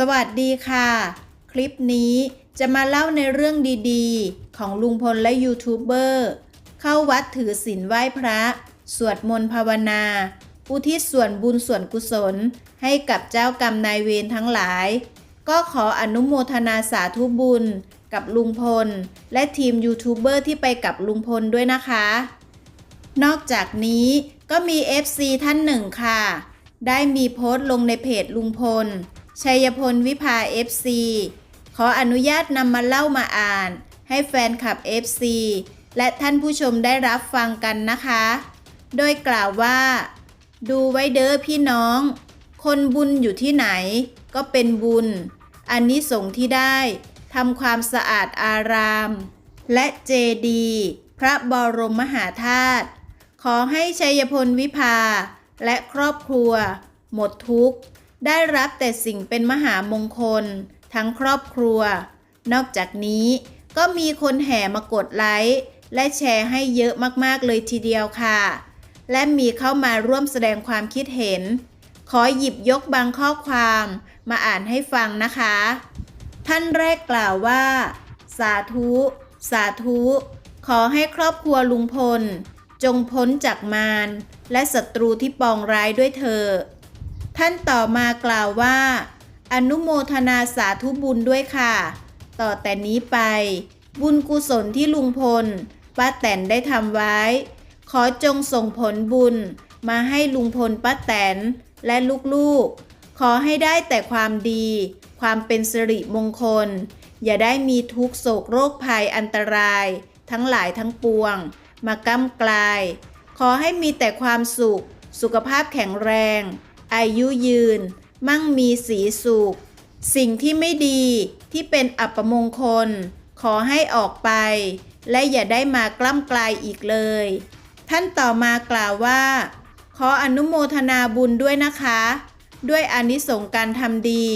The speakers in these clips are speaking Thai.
สวัสดีค่ะ คลิปนี้จะมาเล่าในเรื่องดีๆ ของลุงพลและยูทูบเบอร์เข้าวัดถือศีลไหว้พระ สวดมนต์ภาวนา อุทิศส่วนบุญส่วนกุศล ให้กับเจ้ากรรมนายเวรทั้งหลาย ก็ขออนุโมทนาสาธุบุญ กับลุงพล และทีมยูทูบเบอร์ที่ไปกับลุงพลด้วยนะคะ นอกจากนี้ก็มี FC ท่านหนึ่งค่ะ ได้มีโพสต์ลงในเพจลุงพล ชัยพลวิภา FC ขออนุญาตนำมาเล่ามาอ่าน ให้แฟนคลับ FC และท่านผู้ชมได้รับฟังกันนะคะ โดยกล่าวว่า ดูไว้เด้อพี่น้อง คนบุญอยู่ที่ไหน ก็เป็นบุญ อันนี้ส่งที่ได้ทำความสะอาดอาราม และเจดี พระบรมมหาธาตุขอให้ชัยพลวิภา และครอบครัว หมดทุกข์ ได้รับแต่สิ่งเป็นมหามงคล ทั้งครอบครัว นอกจากนี้ก็มีคนแห่มากดไลค์และแชร์ให้เยอะมากๆเลยทีเดียวค่ะ และมีเข้ามาร่วมแสดงความคิดเห็น ขอหยิบยกบางข้อความมาอ่านให้ฟังนะคะ ท่านแรกกล่าวว่า สาธุ สาธุ ขอให้ครอบครัวลุงพล จงพ้นจากมารและศัตรูที่ปองร้ายด้วยเธอ ท่านต่อมากล่าวว่า อนุโมทนาสาธุบุญด้วยค่ะ ต่อแต่นี้ไป บุญกุศลที่ลุงพลป้าแตนได้ทำไว้ ขอจงส่งผลบุญมาให้ลุงพลป้าแตนและลูกๆ ขอให้ได้แต่ความดี ความเป็นสิริมงคล อย่าได้มีทุกโศกโรคภัยอันตราย ทั้งหลายทั้งปวง มาก้ำกลาย ขอให้มีแต่ความสุข สุขภาพแข็งแรง อายุยืน มั่งมีสีสุข สิ่งที่ไม่ดีที่เป็นอัปมงคล ขอให้ออกไป และอย่าได้มากล้ำกลายอีกเลย ท่านต่อมากล่าวว่า ขออนุโมทนาบุญด้วยนะคะ ด้วยอนิสงการทำดี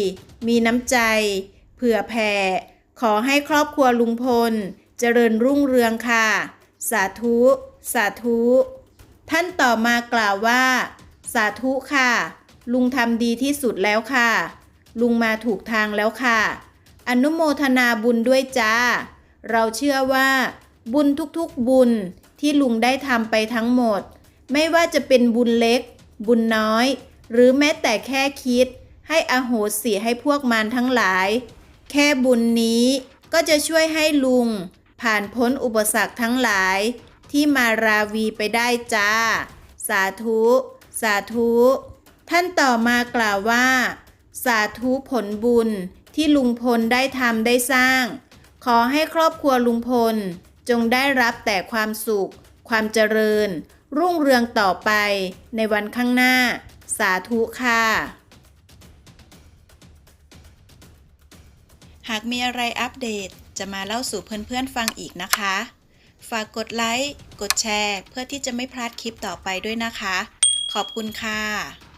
มีน้ำใจ เผื่อแผ่ ขอให้ครอบครัวลุงพล เจริญรุ่งเรืองค่ะ สาธุ สาธุ ท่านต่อมากล่าวว่า สาธุค่ะ ลุงทำดีที่สุดแล้วค่ะ ลุงมาถูกทางแล้วค่ะ อนุโมทนาบุญด้วยจ้า เราเชื่อว่า บุญทุกๆบุญที่ลุงได้ทำไปทั้งหมด ไม่ว่าจะเป็นบุญเล็ก บุญน้อย หรือแม้แต่แค่คิด ให้อโหสิให้พวกมันทั้งหลาย แค่บุญนี้ก็จะช่วยให้ลุง ผ่านพ้นอุปสรรคทั้งหลาย ที่มาราวีไปได้จ้า สาธุ สาธุ ท่านต่อมากล่าวว่า สาธุผลบุญที่ลุงพลได้ทำได้สร้าง ขอให้ครอบครัวลุงพลจงได้รับแต่ความสุข ความเจริญ รุ่งเรืองต่อไปในวันข้างหน้า สาธุค่ะ หากมีอะไรอัปเดตจะมาเล่าสู่เพื่อนๆฟังอีกนะคะ ฝากกดไลค์ กดแชร์ เพื่อที่จะไม่พลาดคลิปต่อไปด้วยนะคะ ขอบคุณค่ะ